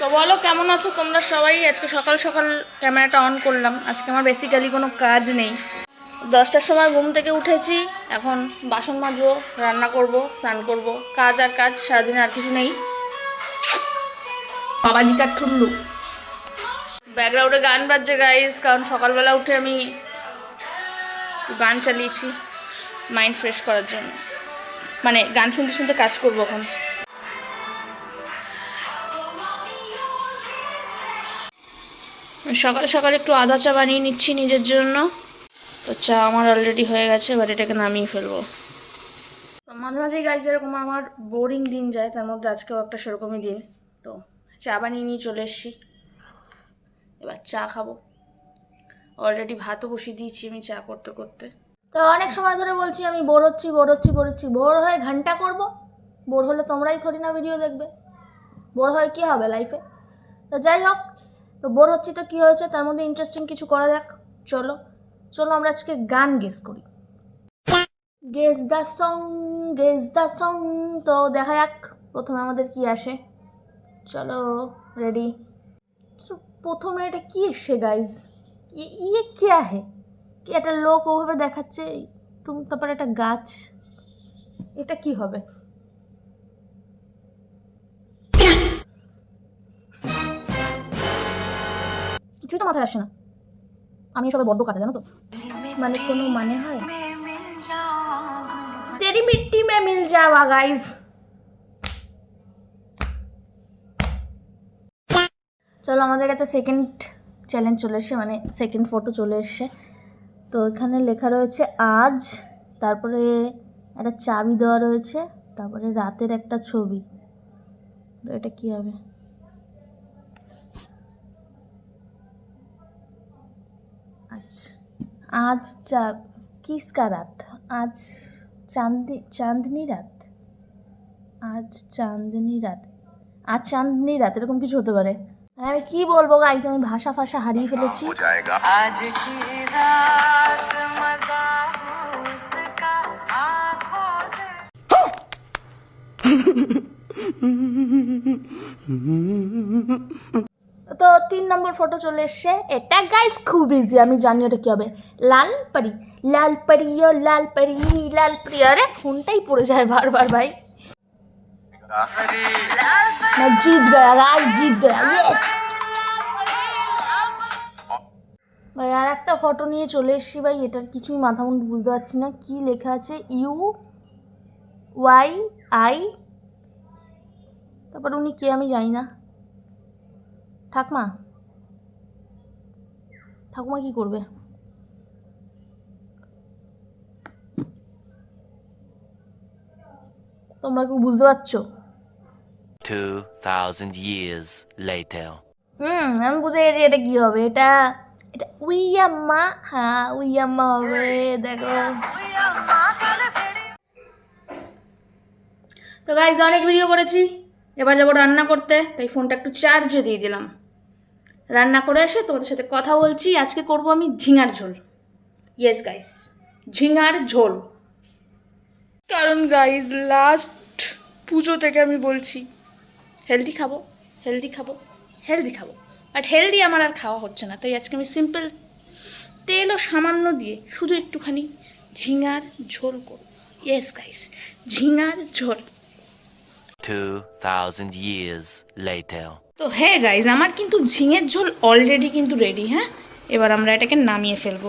তো বলো, কেমন আছো? তোমরা সবাই? আজকে সকাল সকাল ক্যামেরাটা অন করলাম। আজকে আমার বেসিক্যালি কোনো কাজ নেই। দশটার সময় ঘুম থেকে উঠেছি। এখন বাসন মাজবো, রান্না করব, স্নান করব। কাজ আর কাজ, সারাদিন আর কিছু নেই। বাবাজিকার ঠুল্লু ব্যাকগ্রাউন্ডে গান বাজছে গাইজ কারণ সকালবেলা উঠে আমি গান চালিয়েছি মাইন্ড ফ্রেশ করার জন্য। মানে গান শুনতে শুনতে কাজ করব এখন। সকাল সকাল একটু আদা চা বানিয়ে নিচ্ছি নিজের জন্য। তো চা আমার অলরেডি হয়ে গেছে, এবার এটাকে নামিয়ে ফেলব। তো মাঝে মাঝেই গাছ যেরকম আমার বোরিং দিন যায়, তার মধ্যে আজকেও একটা সেরকমই দিন। তো চা বানিয়ে নিয়ে চলে এসেছি। এবার চা খাব। অলরেডি ভাতও বসিয়ে দিয়েছি আমি চা করতে করতে। তো অনেক সময় ধরে বলছি, আমি বোর হচ্ছি বোর হচ্ছি বোর হচ্ছি। বোর হয়ে ঘণ্টা করব। বোর হলে তোমরাই থরি না ভিডিও দেখবে। বোর হয়ে কী হবে লাইফে তো যাই হোক তো বোর হচ্ছি তো কী হয়েছে? তার মধ্যে ইন্টারেস্টিং কিছু করা যাক। চলো চলো আমরা আজকে গান গেস করি। Guess the song guess the song তো দেখা যাক, প্রথমে আমাদের কি আসে। চলো রেডি প্রথমে এটা কি এসছে গাইজ ইয়ে কে হে কি একটা লোক ওভাবে দেখাচ্ছে? তুমি তারপর একটা গাছ। এটা কি হবে? কিছুই তো মাথায় আসে না। আমি সবাই বড্ড কাছে জানো তো? মানে কোনো মানে হয়? তেরি মিট্টি মে মিল যাওয়া গাইজ চলো, আমাদের কাছে সেকেন্ড চ্যালেঞ্জ চলে এসছে মানে সেকেন্ড ফটো চলে এসছে। তো এখানে লেখা রয়েছে, আজ। তারপরে একটা চাবি দেওয়া রয়েছে, তারপরে রাতের একটা ছবি। এটা কি হবে? আজ আজ চা কিসকা রাত? আজ চাঁদনি চাঁদনি রাত? আজ চাঁদনি রাত। আজ চাঁদনি রাত এরকম কিছু হতে পারে। আমি কি বলব গাইজ আমি ভাষা ফাষা হারিয়ে ফেলেছি। আজ তো তিন নম্বর ফটো চলে এসছে। এটা গাইস খুব ইজি আমি জানি ওটা কী হবে। লাল পারি লাল পারি ও, লাল পারি লাল পারি। আরে ফোনটাই পড়ে যায় বারবার ভাই। না, জিত গয়া গাইস জিত গয়া ইয়েস ভাই আর একটা ফটো নিয়ে চলে এসছি ভাই, এটার কিছুই মাথা মুন্ড বুঝতে পারছি না। কি লেখা আছে? U, Y, I. তারপর উনি কে আমি জানি না। ঠাকমা ঠাকুমা কি করবে? তোমরা কি বুঝতে পারছ? 2000 years later. হুম আমি বুঝে গেছি এটা কি হবে। এটা এটা উইয়াম্মা হ্যাঁ উইয়াম্মা হবে দেখো। তো গাইজ অনেক ভিডিও করেছি। এবার যাব রান্না করতে, তাই ফোনটা একটু চার্জে দিয়ে দিলাম। রান্না করে এসে তোমাদের সাথে কথা বলছি, আজকে করব আমি ঝিঙার ঝোল। ইয়েস গাইস ঝিঙার ঝোল। কারণ গাইজ লাস্ট পুজো থেকে আমি বলছি হেলদি খাব হেলদি খাব হেলদি খাব। বাট হেলদি আমার আর খাওয়া হচ্ছে না, তাই আজকে আমি সিম্পল তেল ও সামান্য দিয়ে শুধু একটুখানি ঝিঙার ঝোল করব। ইয়েস গাইস ঝিঙার ঝোল। 2000 years later. তো হ্যাঁ গাইজ আমার কিন্তু ঝিঙের ঝোল অলরেডি কিন্তু রেডি হ্যাঁ? এবার আমরা এটাকে নামিয়ে ফেলব।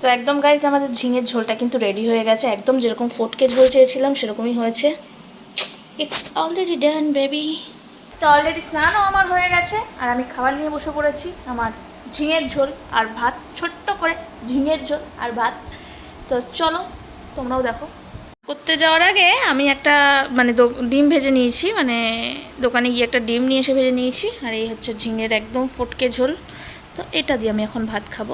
তো একদম গাইজ আমাদের ঝিঙের ঝোলটা কিন্তু রেডি হয়ে গেছে। একদম যেরকম ফটকে ঝোল চেয়েছিলাম, সেরকমই হয়েছে। ইটস অলরেডি ডান বেবি তো অলরেডি স্নানও আমার হয়ে গেছে, আর আমি খাবার নিয়ে বসে পড়েছি আমার ঝিঙের ঝোল আর ভাত, ছোট্ট করে ঝিঙের ঝোল আর ভাত। তো চলো, তোমরাও দেখো। করতে যাওয়ার আগে আমি একটা মানে ডিম ভেজে নিয়েছি মানে দোকানে গিয়ে একটা ডিম নিয়ে এসে ভেজে নিয়েছি, আর এই হচ্ছে ঝিঙের একদম ফটকে ঝোল। তো এটা দিয়ে আমি এখন ভাত খাব।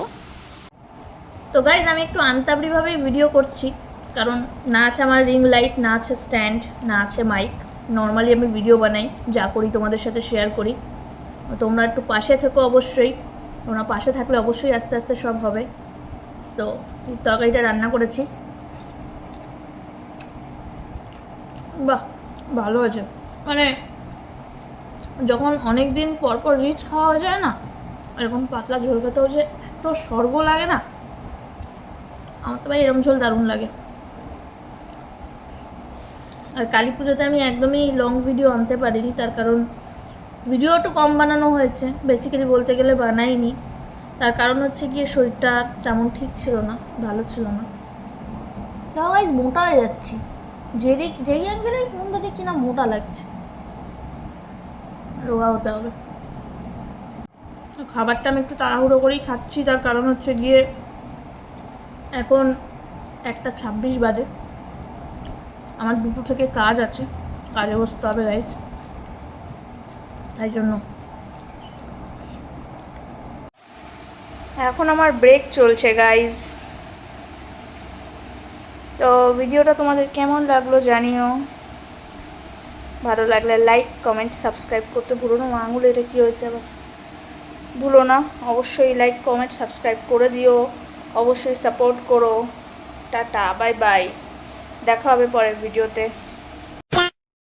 তো গাইজ আমি একটু আন্তাবড়িভাবে ভিডিও করছি, কারণ না আছে আমার রিং লাইট না আছে স্ট্যান্ড না আছে মাইক নর্মালি আমি ভিডিও বানাই, যা করি তোমাদের সাথে শেয়ার করি। তোমরা একটু পাশে থেকো অবশ্যই, তোমরা পাশে থাকলে অবশ্যই আস্তে আস্তে সব হবে। তো তরকারিটা রান্না করেছি। বাহ, ভালো আছে। মানে যখন অনেক দিন পর পর রিচ খাওয়া যায় না, এরকম পাতলা ঝোল খেতেও যে এত স্বর্গ লাগে না। আমার তো ভাই এরকম ঝোল দারুণ লাগে। আর কালী পুজোতে আমি একদমই লং ভিডিও আনতে পারিনি, তার কারণ ভিডিও একটু কম বানানো হয়েছে বেসিক্যালি বলতে গেলে বানাইনি। তার কারণ হচ্ছে গিয়ে শরীরটা তেমন ঠিক ছিল না, ভালো ছিল না। মোটা হয়ে যাচ্ছি। যেদিক, যেই অ্যাঙ্গেলে ফোন দেখে কিনা মোটা লাগছে। রোগা হতে হবে। খাবারটা আমি একটু তাড়াহুড়ো করেই খাচ্ছি, তার কারণ হচ্ছে গিয়ে এখন একটা ছাব্বিশ বাজে। আমার দুটো থেকে কাজ আছে, কাজে বসতে হবে গাইস তাই জন্য। এখন আমার ব্রেক চলছে গাইজ তো ভিডিওটা তোমাদের কেমন লাগল জানিও। ভালো লাগলে লাইক কমেন্ট সাবস্ক্রাইব করতে ভুলো না। আঙুল এটা কী হয়েছে আবার? ভুলো না। অবশ্যই লাইক কমেন্ট সাবস্ক্রাইব করে দিও। অবশ্যই সাপোর্ট করো। টাটা বাই বাই দেখা হবে পরের ভিডিওতে।